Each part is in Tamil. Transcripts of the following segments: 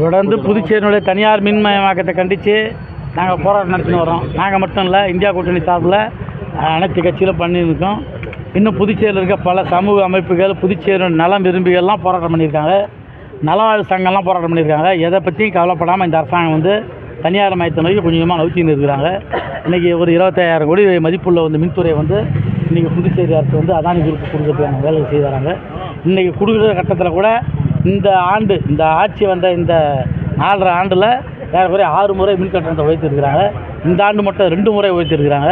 தொடர்ந்து புதுச்சேரியினுடைய தனியார் மின்மயமாக்கத்தை கண்டித்து நாங்கள் போராட்டம் நடத்தின்னு வரோம் நாங்கள் மட்டும் இல்லை இந்தியா கூட்டணி சார்பில் அனைத்து கட்சியிலும் பண்ணியிருக்கோம். இன்னும் புதுச்சேரியில் இருக்க பல சமூக அமைப்புகள் புதுச்சேரி நலம் விரும்பிகள்லாம் போராட்டம் பண்ணியிருக்காங்க. நலவாழ் சங்கம்லாம் போராட்டம் பண்ணியிருக்காங்க. எதை பற்றியும் கவலைப்படாமல் இந்த அரசாங்கம் வந்து தனியார் மையத்தை நோக்கி கொஞ்சமாக நவுத்தின்னு இருக்கிறாங்க இன்றைக்கி ஒரு இருபத்தாயிரம் கோடி மதிப்புள்ள வந்து மின்துறை வந்து இன்றைக்கி புதுச்சேரி அரசு வந்து அதானி குரூப் கொடுக்கறதுக்கான வேலை செய்து வராங்க. இன்றைக்கி கொடுக்குற கட்டத்தில் கூட இந்த ஆண்டு இந்த ஆட்சி வந்த இந்த நாலரை ஆண்டில் ஏறக்குறைய ஆறு முறை மின் கட்டணத்தை உயர்த்திருக்கிறாங்க இந்த ஆண்டு மட்டும் ரெண்டு முறை உயர்த்திருக்கிறாங்க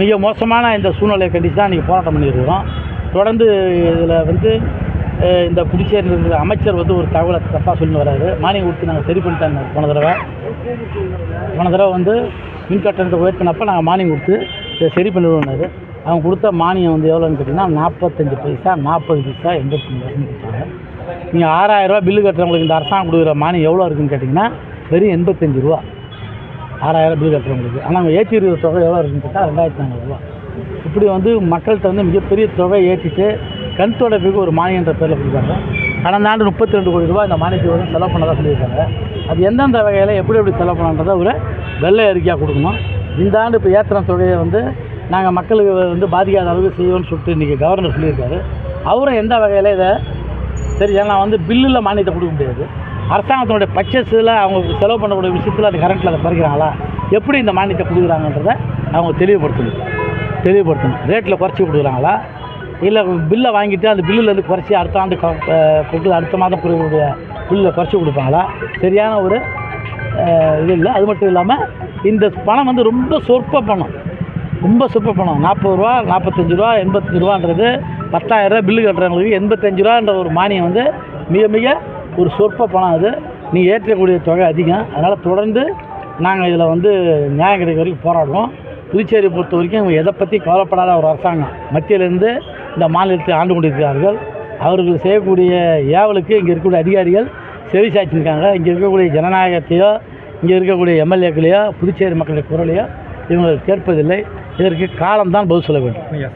மிக மோசமான இந்த சூழ்நிலையை கண்டித்து தான் இன்றைக்கி போராட்டம் பண்ணியிருக்கிறோம். தொடர்ந்து இதில் வந்து இந்த புதுச்சேரியில் இருக்கிற அமைச்சர் வந்து ஒரு தகவலை தப்பாக சொல்லி வராரு. மானியம் கொடுத்து நாங்கள் சரி பண்ணிட்டாங்க போன தடவை. போன தடவை வந்து மின் கட்டணத்தை உயர்த்தினப்ப நாங்கள் மானியம் கொடுத்து இதை சரி பண்ணிடுவோம்னாரு. அவங்க கொடுத்த மானியம் வந்து எவ்வளோன்னு கேட்டிங்கன்னா நாற்பத்தஞ்சு பைசா நாற்பது பைசா எண்பத்தஞ்சு பைசா கொடுத்தாங்க. நீங்கள் ஆறாயிரரூவா பில்லு கட்டுறவங்களுக்கு இந்த அரசாங்கம் கொடுக்குற மானியம் எவ்வளோ இருக்குன்னு கேட்டிங்கன்னா வெறும் எண்பத்தஞ்சு ரூபா. ஆறாயிரம் பில் கட்டுறவங்களுக்கு. ஆனால் அவங்க ஏற்றி இருக்கிற தொகை எவ்வளோ இருக்குன்னு கேட்டால் ரெண்டாயிரத்தி நானூறுரூவா இப்படி வந்து மக்கள்கிட்ட வந்து மிகப்பெரிய தொகை ஏற்றிட்டு கண் தொடர்புக்கு ஒரு மானியன்ற பேரில் கொடுக்குறாங்க. கடந்த ஆண்டு முப்பத்தி ரெண்டு கோடி ரூபாய் இந்த மானியத்தை வந்து செலவு பண்ணதாக சொல்லியிருக்காங்க. அது எந்தெந்த வகையில் எப்படி எப்படி செலவு பண்ணன்றதை ஒரு வெள்ளை அறிக்கையாக கொடுக்கணும். இந்த ஆண்டு இப்போ ஏற்றின தொகையை வந்து நாங்கள் மக்களுக்கு வந்து பாதிக்காத அளவுக்கு செய்வோம்னு சொல்லிட்டு இன்றைக்கி கவர்னர் சொல்லியிருக்காரு. அவரும் எந்த வகையில் இதை சரி ஏன்னா வந்து பில்லில் மானியத்தை கொடுக்க முடியாது. அரசாங்கத்தினுடைய பர்ச்சேஸில் அவங்க செலவு பண்ணக்கூடிய விஷயத்தில் அது கரண்ட்டில் அதை பறிக்கிறாங்களா? எப்படி இந்த மானியத்தை கொடுக்குறாங்கன்றதை அவங்க தெளிவுபடுத்தணும். தெளிவுபடுத்தணும். ரேட்டில் குறைச்சி கொடுக்குறாங்களா? இல்லை பில்லை வாங்கிட்டு அந்த பில்லுலேருந்து குறைச்சி அடுத்த ஆண்டு க- அடுத்த மாதம் கொடுக்கக்கூடிய பில்லில் குறைச்சி கொடுப்பாங்களா? சரியான ஒரு இது இல்லை. அது மட்டும் இல்லாமல் இந்த பணம் வந்து ரொம்ப சொற்ப பணம். ரொம்ப சொற்ப பணம். நாற்பது ரூபா நாற்பத்தஞ்சு ரூபா எண்பத்தஞ்சு ரூபான்றது பத்தாயிரரூபா பில்லு கட்டுறவங்களுக்கு எண்பத்தஞ்சு ரூபான்ற ஒரு மானியம் வந்து மிக மிக ஒரு சொற்ப பணம் அது. நீங்கள் ஏற்றக்கூடிய தொகை அதிகம். அதனால் தொடர்ந்து நாங்கள் இதில் வந்து நியாயம் கிடைக்க வரைக்கும் போராடுவோம். புதுச்சேரி பொறுத்த வரைக்கும் இவங்க எதை பற்றி கவலைப்படாத ஒரு அரசாங்கம். மத்தியிலேருந்து இந்த மாநிலத்தை ஆண்டு கொண்டிருக்கிறார்கள் அவர்கள் செய்யக்கூடிய ஏவலுக்கு இங்கே இருக்கக்கூடிய அதிகாரிகள் செவி சாய்ச்சிருக்காங்க. இங்கே இருக்கக்கூடிய ஜனநாயகத்தையோ இங்கே இருக்கக்கூடிய எம்எல்ஏக்களையோ புதுச்சேரி மக்களுடைய குரலையோ இவங்க கேட்பதில்லை. இதற்கு காலம்தான் பதில் சொல்ல வேண்டும்.